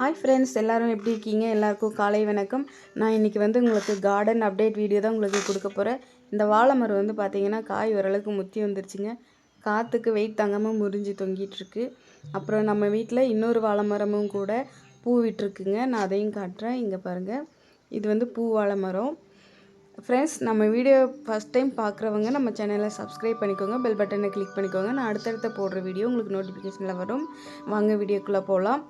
Hi friends எல்லாரும் எப்படி இருக்கீங்க? எல்லாருக்கும் காலை வணக்கம். நான் இன்றைக்கி வந்து உங்களுக்கு கார்டன் அப்டேட் வீடியோ தான் உங்களுக்கு கொடுக்க போகிறேன் இந்த வாழை மரம் வந்து பார்த்திங்கன்னா காய் ஓரளவுக்கு முத்தி வந்துருச்சுங்க. காற்றுக்கு வெயிட் தாங்காமல் முறிஞ்சு தொங்கிட்டுருக்கு. அப்புறம் நம்ம வீட்டில் இன்னொரு வாழை மரமும் கூட பூ விட்டுருக்குங்க. நான் அதையும் காட்டுறேன். இங்கே பாருங்கள் இது வந்து பூ வாழை மரம் ஃப்ரெண்ட்ஸ் நம்ம வீடியோ ஃபஸ்ட் டைம் பார்க்குறவங்க நம்ம சேனலை சப்ஸ்கிரைப் பண்ணிக்கோங்க. பெல் பட்டனை கிளிக் பண்ணிக்கோங்க. நான் அடுத்தடுத்த போடுற வீடியோ உங்களுக்கு நோட்டிஃபிகேஷனில் வரும். வாங்க வீடியோக்குள்ளே போகலாம்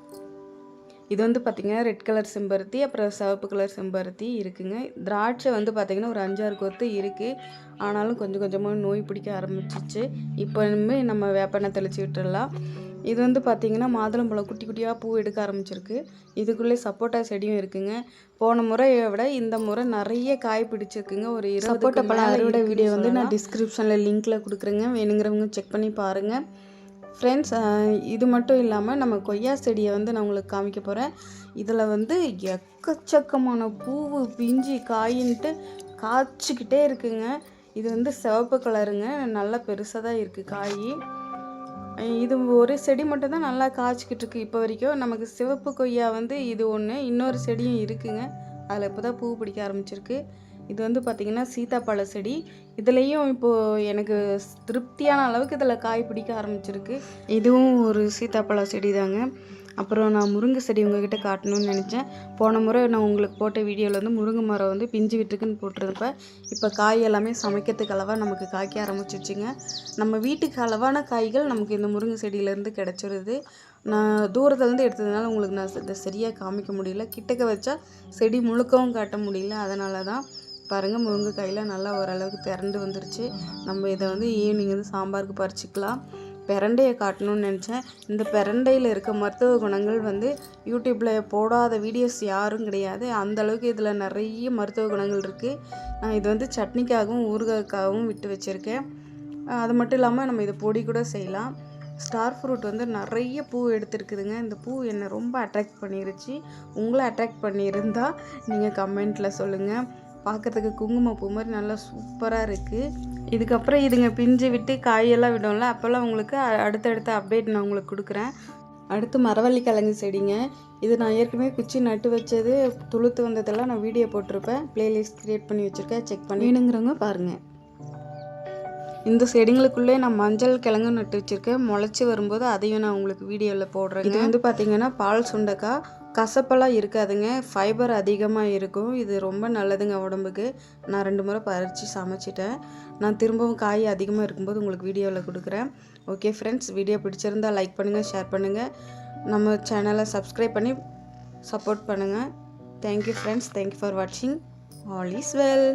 இது வந்து பார்த்திங்கன்னா ரெட் கலர் செம்பருத்தி அப்புறம் சிவப்பு கலர் செம்பருத்தி இருக்குங்க. திராட்சை வந்து பார்த்திங்கன்னா ஒரு அஞ்சாறு கொத்து இருக்குது ஆனாலும் கொஞ்சம் கொஞ்சமாக நோய் பிடிக்க ஆரம்பிச்சிச்சு. இப்போ நம்ம வேப்பெண்ணெய் தெளிச்சு விட்டுடலாம் இது வந்து பார்த்திங்கன்னா மாதுளம்பழம் குட்டி குட்டியாக பூ எடுக்க ஆரம்பிச்சிருக்கு. இதுக்குள்ளே சப்போட்டா செடியும் இருக்குங்க. போன முறையை விட இந்த முறை நிறைய காய் பிடிச்சிருக்குங்க. ஒரு சப்போட்டா பழம் அறுவடை வீடியோ வந்து நான் டிஸ்கிரிப்ஷனில் லிங்க்கில் கொடுக்குறேங்க. வேணுங்கிறவங்க செக் பண்ணி பாருங்கள் ஃப்ரெண்ட்ஸ் இது மட்டும் இல்லாமல் நம்ம கொய்யா செடியை வந்து நான் உங்களுக்கு காமிக்க போகிறேன் இதில் வந்து எக்கச்சக்கமான பூவு பிஞ்சு காயின்ட்டு காய்ச்சிக்கிட்டே இருக்குங்க. இது வந்து சிவப்பு கலருங்க. நல்லா பெருசாக தான் இருக்குது காய். இது ஒரு செடி மட்டும் தான் நல்லா காய்ச்சிக்கிட்டு இருக்கு இப்போ வரைக்கும். நமக்கு சிவப்பு கொய்யா வந்து இது ஒன்று இன்னொரு செடியும் இருக்குங்க. அதில் இப்போ தான் பூ பிடிக்க ஆரம்பிச்சிருக்கு. இது வந்து பார்த்திங்கன்னா சீத்தாப்பழ செடி. இதுலேயும் இப்போது எனக்கு திருப்தியான அளவுக்கு இதில் காய் பிடிக்க ஆரம்பிச்சிருக்கு. இதுவும் ஒரு சீதாப்பழ செடி தாங்க அப்புறம் நான் முருங்கை செடி உங்ககிட்ட காட்டணும்னு நினச்சேன். போன முறை நான் உங்களுக்கு போட்ட வீடியோவில் வந்து முருங்கை மரம் வந்து பிஞ்சு விட்டுருக்குன்னு போட்டிருந்தப்ப இப்போ காய் எல்லாமே சமைக்கிறதுக்கு அளவாக நமக்கு காய்க்க ஆரம்பிச்சிருச்சுங்க. நம்ம வீட்டுக்கு அளவான காய்கள் நமக்கு இந்த முருங்கை செடியிலேருந்து கிடச்சிருது. நான் தூரத்துலேருந்து எடுத்ததுனால உங்களுக்கு நான் இதை சரியாக காமிக்க முடியல. கிட்டக்க வச்சா செடி முழுக்கவும் காட்ட முடியல. அதனால தான் பாருங்கள் முருங்கைக்காயில் நல்லா ஓரளவுக்கு திரண்டு வந்துருச்சு. நம்ம இதை வந்து ஈவினிங் வந்து சாம்பாருக்கு பறிச்சிக்கலாம். பிரண்டையை காட்டணும்னு நினச்சேன். இந்த பிரண்டையில் இருக்க மருத்துவ குணங்கள் வந்து யூடியூப்பில் போடாத வீடியோஸ் யாரும் கிடையாது. அந்தளவுக்கு இதில் நிறைய மருத்துவ குணங்கள் இருக்குது நான் இது வந்து சட்னிக்காகவும் ஊறுகாய்க்காகவும் விட்டு வச்சுருக்கேன். அது மட்டும் இல்லாமல் நம்ம இதை பொடி கூட செய்யலாம். ஸ்டார் ஃப்ரூட் வந்து நிறைய பூ எடுத்துருக்குதுங்க. இந்த பூ என்னை ரொம்ப அட்ராக்ட் பண்ணிருச்சு. உங்களை அட்ராக்ட் பண்ணியிருந்தால் நீங்கள் கமெண்ட்டில் சொல்லுங்கள் பார்க்குறதுக்கு குங்குமப்பூ மாதிரி நல்லா சூப்பராக இருக்குது இதுக்கப்புறம் இதுங்க பிஞ்சு விட்டு காயெல்லாம் விடும்ல அப்போல்லாம் உங்களுக்கு அடுத்தடுத்த அப்டேட் நான் உங்களுக்கு கொடுக்குறேன். அடுத்து மரவள்ளி கிழங்கு செடிங்க. இது நான் ஏற்கனவே குச்சி நட்டு வச்சது துளுத்து வந்ததெல்லாம் நான் வீடியோ போட்டிருப்பேன். ப்ளேலிஸ்ட் க்ரியேட் பண்ணி வச்சுருக்கேன் செக் பண்ணி வேணுங்கிறவங்க பாருங்கள் இந்த செடிங்களுக்குள்ளே நான் மஞ்சள் கிழங்கு நட்டு வச்சுருக்கேன். முளைச்சி வரும்போது அதையும் நான் உங்களுக்கு வீடியோவில் போடுறேன் இது வந்து பார்த்திங்கன்னா பால் சுண்டக்காய் கசப்பெல்லாம் இருக்காதுங்க. ஃபைபர் அதிகமாக இருக்கும். இது ரொம்ப நல்லதுங்க உடம்புக்கு. நான் ரெண்டு முறை பறித்து சமைச்சிட்டேன். நான் திரும்பவும் காய் அதிகமாக இருக்கும்போது உங்களுக்கு வீடியோவில் கொடுக்குறேன். ஓகே ஃப்ரெண்ட்ஸ் வீடியோ பிடிச்சிருந்தால் லைக் பண்ணுங்கள் ஷேர் பண்ணுங்கள் நம்ம சேனலை சப்ஸ்கிரைப் பண்ணி சப்போர்ட் பண்ணுங்கள் thank you friends thank you for வாட்சிங் ஆல் இஸ் வெல்